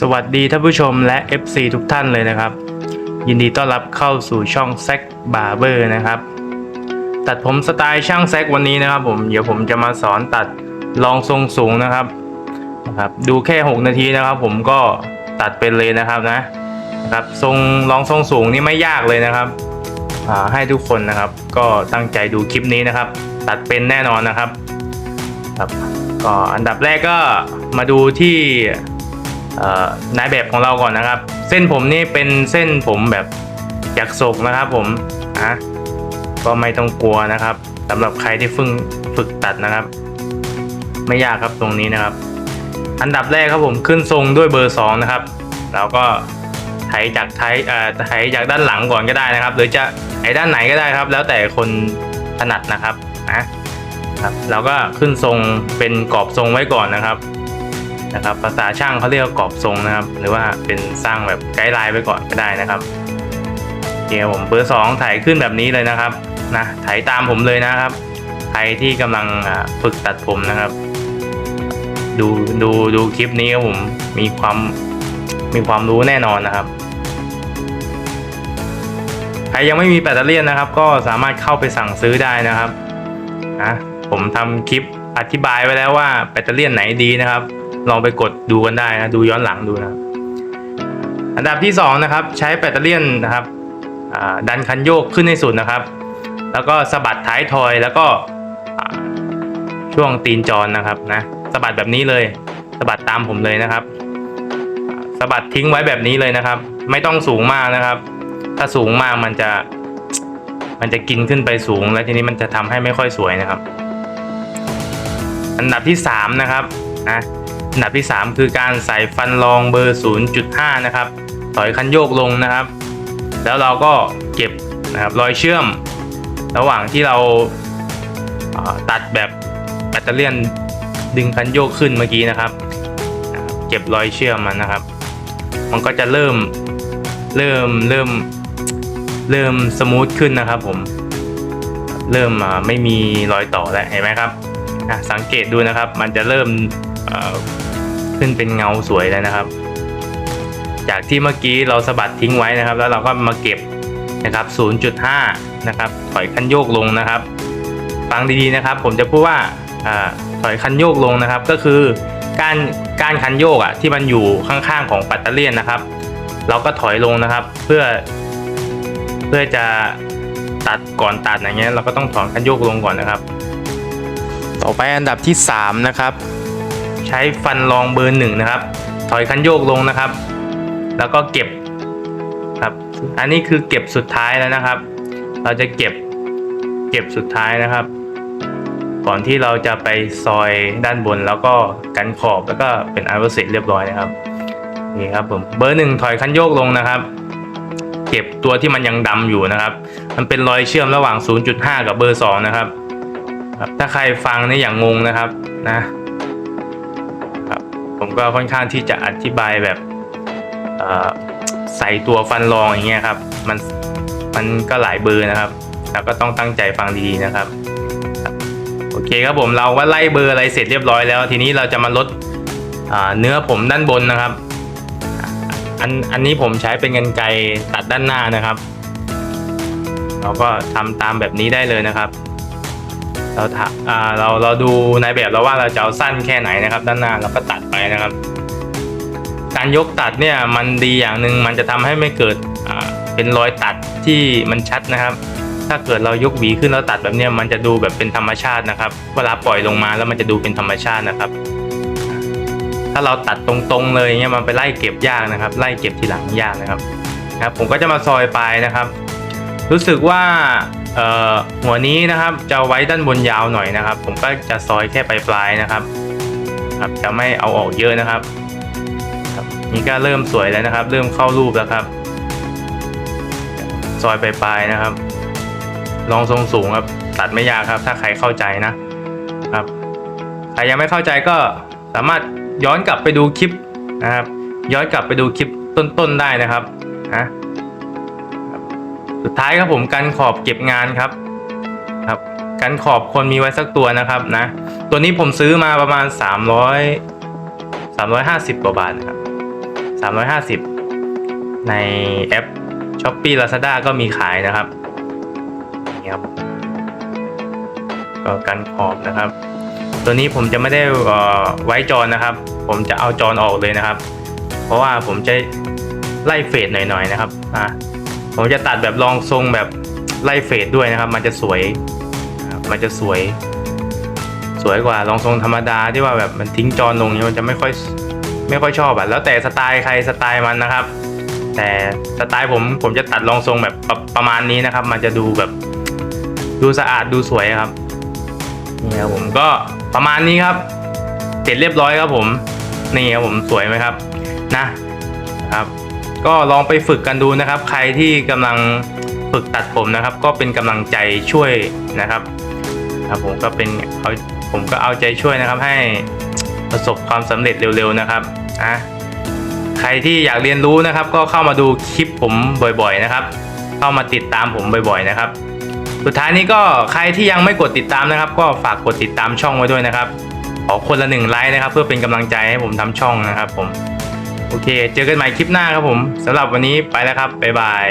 สวัสดีท่านผู้ชมและ FC ทุกท่านเลยนะครับ ยินดีต้อนรับเข้าสู่ช่องแซกบาร์เบอร์นะครับ ตัดผมสไตล์ช่างแซกวันนี้นะครับ ผมเดี๋ยวผมจะมาสอนตัดรองทรงสูงนะครับนะครับ ดูแค่ 6 นาทีนะครับ ผมก็ตัดเป็นเลยนะครับนะนะครับทรงรองทรงสูงนี่ไม่ยากเลยนะครับให้ทุกคนนะครับ ก็ตั้งใจดูคลิปนี้นะครับ ตัดเป็นแน่นอนนะครับครับก็อันดับแรกก็มาดูที่ นายแบบของเราก่อนนะครับ เส้นผมนี่เป็นเส้นผมแบบอยากศกนะครับ ผมนะก็ไม่ต้องกลัวนะครับสำหรับใครที่ฝึกฝึกตัดนะครับ ไม่ยากครับตรงนี้นะครับ อันดับแรกครับผมขึ้นทรงด้วยเบอร์สองนะครับแล้วก็ไถจากไถเอ่อไถจากด้านหลังก่อนก็ได้นะครับ หรือจะไถด้านไหนก็ได้ครับ แล้วแต่คนถนัดนะครับนะครับ เราก็ขึ้นทรงเป็นกรอบทรงไว้ก่อนนะครับ นะครับภาษาช่างเขาเรียกว่ากรอบทรงนะครับ หรือว่าเป็นสร้างแบบไกด์ไลน์ไปก่อนก็ได้นะครับโอเคครับผมเบอร์สองถ่ายขึ้นแบบนี้เลยนะครับนะถ่ายตามผมเลยนะครับ ใครที่กำลังฝึกตัดผมนะครับ ดูดูดูคลิปนี้ครับผมมีความมีความรู้แน่นอนนะครับใครยังไม่มีแบตเตอรี่นะครับ ก็สามารถเข้าไปสั่งซื้อได้นะครับนะผมทำคลิปอธิบายไว้แล้วว่าแบตเตอรี่ไหนดีนะครับ ลองไปกดดูกันได้นะดูย้อนหลังดูนะอันดับที่สองนะครับใช้แบตเตอรี่ยนนะครับดันคันโยกขึ้นให้สุดนะครับ แล้วก็สะบัดท้ายทอยแล้วก็ช่วงตีนจรนะครับนะสะบัดแบบนี้เลยสะบัดตามผมเลยนะครับสะบัดทิ้งไว้แบบนี้เลยนะครับ ไม่ต้องสูงมากนะครับ ถ้าสูงมากมันจะมันจะกินขึ้นไปสูง แล้วทีนี้มันจะทำให้ไม่ค่อยสวยนะครับ อันดับที่สามนะครับนะ อันดับที่ 3 คือการใส่ฟันรองเบอร์ 0.5 นะครับ ถอยคันโยกลงนะครับ แล้วเราก็เก็บนะครับรอยเชื่อม ระหว่างที่เราตัดแบบแบตเตอรี่ยนดึงคันโยกขึ้นเมื่อกี้นะครับ เก็บรอยเชื่อมมันนะครับ มันก็จะเริ่มเริ่มเริ่มเริ่มสมูทขึ้นนะครับผม เริ่มไม่มีรอยต่อแล้วเห็นไหมครับ สังเกตดูนะครับ มันจะเริ่มขึ้นเป็นเงาสวยแล้วนะครับ จากที่เมื่อกี้เราสะบัดทิ้งไว้นะครับ แล้วเราก็มาเก็บนะครับ 0.5 นะครับ ถอยคันโยกลงนะครับ ฟังดีๆนะครับ ผมจะพูดว่าอ่าถอยคันโยกลงนะครับ ก็คือการการคันโยกอะที่มันอยู่ข้างๆของปัตเตอร์เลียนนะครับ เราก็ถอยลงนะครับ เพื่อ เพื่อจะตัดก่อนตัดอย่างเงี้ยเราก็ต้องถอนคันโยกลงก่อนนะครับ ต่อไปอันดับที่ 3 นะครับ ใช้ฟันรองเบอร์หนึ่งนะครับ ถอยคันโยกลงนะครับ แล้วก็เก็บครับ อันนี้คือเก็บสุดท้ายแล้วนะครับ เราจะเก็บเก็บสุดท้ายนะครับ ก่อนที่เราจะไปซอยด้านบนแล้วก็กันขอบแล้วก็เป็นอันเสร็จเรียบร้อยนะครับนี่ครับผมเบอร์หนึ่งถอยคันโยกลงนะครับ เก็บตัวที่มันยังดำอยู่นะครับ มันเป็นรอยเชื่อมระหว่าง 0.5 กับเบอร์2นะครับ ครับถ้าใครฟังนี่อย่างงงนะครับนะครับ ผมก็ค่อนข้างที่จะอธิบายแบบใส่ตัวฟันรองอย่างเงี้ยครับ มันมันก็หลายเบอร์นะครับ แล้วก็ต้องตั้งใจฟังดีๆนะครับ โอเคครับผมเราก็ไล่เบอร์อะไรเสร็จเรียบร้อยแล้ว ทีนี้เราจะมาลดเนื้อผมด้านบนนะครับ อันอันนี้ผมใช้เป็นกันไกตัดด้านหน้านะครับ เราก็ทำตามแบบนี้ได้เลยนะครับ เราถาอ่าเราเราดูในแบบเราว่าเราจะเอาสั้นแค่ไหนนะครับ ด้านหน้าเราก็ตัดไปนะครับ การยกตัดเนี่ยมันดีอย่างหนึ่งมันจะทำให้ไม่เกิดเป็นรอยตัดที่มันชัดนะครับ ถ้าเกิดเรายกหวีขึ้นแล้วตัดแบบนี้มันจะดูแบบเป็นธรรมชาตินะครับ เวลาปล่อยลงมาแล้วมันจะดูเป็นธรรมชาตินะครับ ถ้าเราตัดตรงๆเลยเงี้ยมันไปไล่เก็บยากนะครับ ไล่เก็บทีหลังยากนะครับครับ ผมก็จะมาซอยปลายนะครับ รู้สึกว่า หัวนี้นะครับจะไว้ด้านบนยาวหน่อยนะครับ ผมก็จะซอยแค่ปลายๆนะครับครับ จะไม่เอาออกเยอะนะครับครับนี่ก็เริ่มสวยแล้วนะครับ เริ่มเข้ารูปแล้วครับ ซอยปลายๆนะครับ ลองทรงสูงครับ ตัดไม่ยากครับ ถ้าใครเข้าใจนะครับใครยังไม่เข้าใจก็สามารถย้อนกลับไปดูคลิปนะครับ ย้อนกลับไปดูคลิปต้นๆได้นะครับนะ สุดท้ายครับผมกันขอบเก็บงานครับครับกันขอบคนมีไว้สักตัวนะครับนะ ตัวนี้ผมซื้อมาประมาณ 300 350กว่าบาทนะครับ350 ในแอป s h อ p e e Lazada ก็มีขายนะครับนี่ครับก็กันขอบนะครับ ตัวนี้ผมจะไม่ได้ไว้จอนะครับ ผมจะเอาจอออกเลยนะครับ เพราะว่าผมจะไล่เฟดหน่อยๆนะครับอะ ผมจะตัดแบบลองทรงแบบไล่เฟดด้วยนะครับ มันจะสวยมันจะสวย สวยกว่าลองทรงธรรมดาที่ว่าแบบมันทิ้งจอนลงนี่ยมันจะไม่ค่อยไม่ค่อยชอบอะแล้วแต่สไตล์ใครสไตล์มันนะครับ แต่สไตล์ผมผมจะตัดรองทรงแบบประประมาณนี้นะครับ มันจะดูแบบดูสะอาดดูสวยครับนี่ครับผมก็ประมาณนี้ครับ เสร็จเรียบร้อยครับผม นี่ครับผมสวยไหมครับ นะ ครับ ก็ลองไปฝึกกันดูนะครับ ใครที่กำลังฝึกตัดผมนะครับ ก็เป็นกำลังใจช่วยนะครับครับผมก็เป็นเอาผมก็เอาใจช่วยนะครับ ให้ประสบความสำเร็จเร็วๆนะครับอะใครที่อยากเรียนรู้นะครับ ก็เข้ามาดูคลิปผมบ่อยๆนะครับ เข้ามาติดตามผมบ่อยๆนะครับ สุดท้ายนี้ก็ใครที่ยังไม่กดติดตามนะครับ ก็ฝากกดติดตามช่องไว้ด้วยนะครับขอคนละหนึ่งไลค์นะครับ เพื่อเป็นกำลังใจให้ผมทำช่องนะครับผม โอเค เจอกันใหม่คลิปหน้าครับผมสำหรับวันนี้ไปแล้วครับบ๊ายบาย